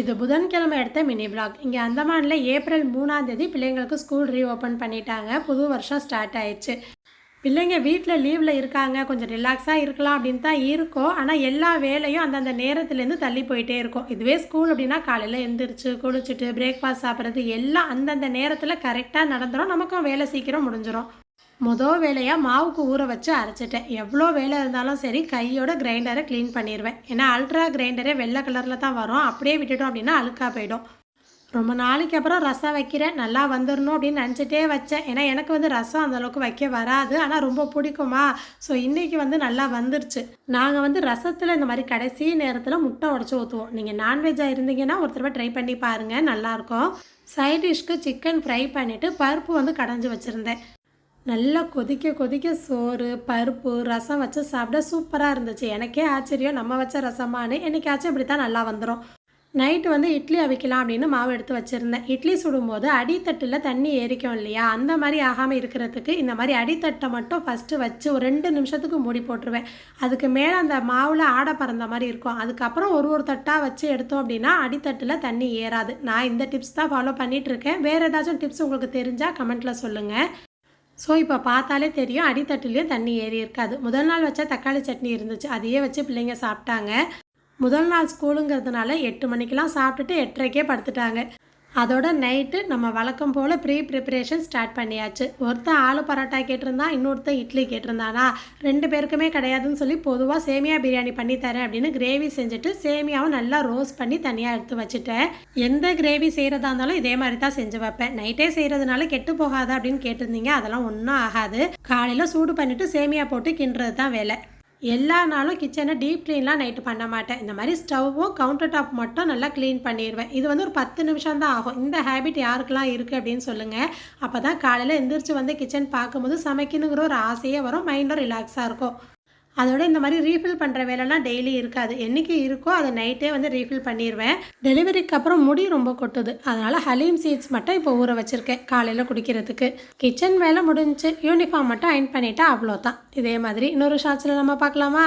இது புதன்கிழமை எடுத்த மினி பிளாக் இங்கே அந்தமானில் ஏப்ரல் மூணாம் தேதி பிள்ளைங்களுக்கு ஸ்கூல் ரீஓப்பன் பண்ணிட்டாங்க. புது வருஷம் ஸ்டார்ட் ஆயிடுச்சு. பிள்ளைங்க வீட்டில் லீவில் இருக்காங்க. கொஞ்சம் ரிலாக்ஸாக இருக்கலாம் அப்படின்னு தான் இருக்கோம். ஆனால் எல்லா வேலையும் அந்தந்த நேரத்துலேருந்து தள்ளி போயிட்டே இருக்கும். இதுவே ஸ்கூல் அப்படின்னா காலையில் எழுந்திரிச்சு குளிச்சுட்டு பிரேக்ஃபாஸ்ட் சாப்பிட்றது எல்லாம் அந்தந்த நேரத்தில் கரெக்டாக நடந்துடும் நமக்கும் வேலை சீக்கிரம் முடிஞ்சிடும் மொதல் வேலையாக மாவுக்கு ஊற வச்சு அரைச்சிட்டேன். எவ்வளோ வேலை இருந்தாலும் சரி கையோட கிரைண்டரை க்ளீன் பண்ணிடுவேன் ஏன்னா அல்ட்ரா கிரைண்டரே வெள்ளை கலரில் தான் வரும். அப்படியே விட்டுட்டோம் அப்படின்னா அழுக்காக போயிடும். ரொம்ப நாளைக்கு அப்புறம் ரசம் வைக்கிறேன். நல்லா வந்துடணும் அப்படின்னு நினச்சிட்டே வச்சேன். ஏன்னா எனக்கு வந்து ரசம் அந்தளவுக்கு வைக்க வராது. ஆனால் ரொம்ப பிடிக்குமா? ஸோ இன்றைக்கி வந்து நல்லா வந்துருச்சு. நாங்கள் வந்து ரசத்தில் இந்த மாதிரி கடைசி நேரத்தில் முட்டை உடச்சி ஊற்றுவோம் நீங்கள் நான்வெஜ்ஜாக இருந்தீங்கன்னா ஒரு தடவை ட்ரை பண்ணி பாருங்கள் நல்லாயிருக்கும் சைட் டிஷ்க்கு சிக்கன் ஃப்ரை பண்ணிவிட்டு பருப்பு வந்து கடைஞ்சி வச்சுருந்தேன். நல்லா கொதிக்க கொதிக்க சோறு பருப்பு ரசம் வச்சு சாப்பிட சூப்பராக இருந்துச்சு. எனக்கே ஆச்சரியம். நம்ம வச்ச ரசமானு என்னைக்காச்சும் இப்படி தான் நல்லா வந்துடும் நைட்டு வந்து இட்லி அவிக்கலாம் அப்படின்னு மாவு எடுத்து வச்சுருந்தேன். இட்லி சுடும்போது அடித்தட்டில் தண்ணி ஏறிக்கும் இல்லையா? அந்த மாதிரி ஆகாமல் இருக்கிறதுக்கு இந்த மாதிரி அடித்தட்டை மட்டும் ஃபஸ்ட்டு வச்சு ஒரு ரெண்டு நிமிஷத்துக்கு மூடி போட்டுருவேன். அதுக்கு மேலே அந்த மாவில் ஆடை பறந்த மாதிரி இருக்கும். அதுக்கப்புறம் ஒரு ஒரு தட்டாக வச்சு எடுத்தோம் அப்படின்னா அடித்தட்டில் தண்ணி ஏறாது. நான் இந்த டிப்ஸ் தான் ஃபாலோ பண்ணிகிட்ருக்கேன் வேறு ஏதாச்சும் டிப்ஸ் உங்களுக்கு தெரிஞ்சால் கமெண்ட்டில் சொல்லுங்கள் ஸோ இப்போ பார்த்தாலே தெரியும் அடித்தட்டுலேயும் தண்ணி ஏறி இருக்காது முதல் நாள் வச்சா தக்காளி சட்னி இருந்துச்சு. அதையே வச்சு பிள்ளைங்க சாப்பிட்டாங்க. முதல் நாள் ஸ்கூலுங்கிறதுனால எட்டு மணிக்கெலாம் சாப்பிட்டுட்டு எட்டரைக்கே படுத்துட்டாங்க. அதோட நைட்டு நம்ம வழக்கம் போல் ப்ரீ ப்ரிப்பரேஷன் ஸ்டார்ட் பண்ணியாச்சு. ஒருத்தன் ஆலு பரோட்டா கேட்டிருந்தா இன்னொருத்தன் இட்லி கேட்டிருந்தானா? ரெண்டு பேருக்குமே கிடையாதுன்னு சொல்லி பொதுவாக சேமியா பிரியாணி பண்ணி தரேன் அப்படின்னு கிரேவி செஞ்சுட்டு சேமியாவும் நல்லா ரோஸ்ட் பண்ணி தனியாக எடுத்து வச்சுட்டேன். எந்த கிரேவி செய்கிறதா இருந்தாலும் இதே மாதிரி தான் செஞ்சு வைப்பேன். நைட்டே செய்கிறதுனால கெட்டு போகாது அப்படின்னு கேட்டிருந்தீங்க அதெல்லாம் ஒன்றும் ஆகாது. காலையில் சூடு பண்ணிவிட்டு சேமியா போட்டு கிண்டுறது தான் வேலை. எல்லா நாளும் கிச்சனை டீப் க்ளீன்லாம் நைட்டு பண்ண மாட்டேன். இந்த மாதிரி ஸ்டவ்வும் கவுண்டர் டாப் மட்டும் நல்லா க்ளீன் பண்ணிடுவேன் இது வந்து ஒரு பத்து நிமிஷம் தான் ஆகும். இந்த ஹேபிட் யாருக்கெல்லாம் இருக்குது அப்படின்னு சொல்லுங்கள் அப்போ தான் காலையில் எந்திரிச்சு வந்து கிச்சன் பார்க்கும்போது சமைக்கணுங்கிற ஒரு ஆசையே வரும். மைண்டும் ரிலாக்ஸாக இருக்கும். அதோட இந்த மாதிரி ரீஃபில் பண்ணுற வேலைலாம் டெய்லி இருக்காது. என்றைக்கு இருக்கோ அதை நைட்டே வந்து ரீஃபில் பண்ணிடுவேன் டெலிவரிக்கு அப்புறம் முடி ரொம்ப கொட்டுது. அதனால் ஹலீம் சீட்ஸ் மட்டும் இப்போ ஊற வச்சுருக்கேன் காலையில் குடிக்கிறதுக்கு. கிச்சன் வேலை முடிஞ்சுச்சு யூனிஃபார்ம் மட்டும் அயன் அவ்வளோ அவ்வளோதான் இதே மாதிரி இன்னொரு ஷார்ட்ஸில் நம்ம பார்க்கலாமா?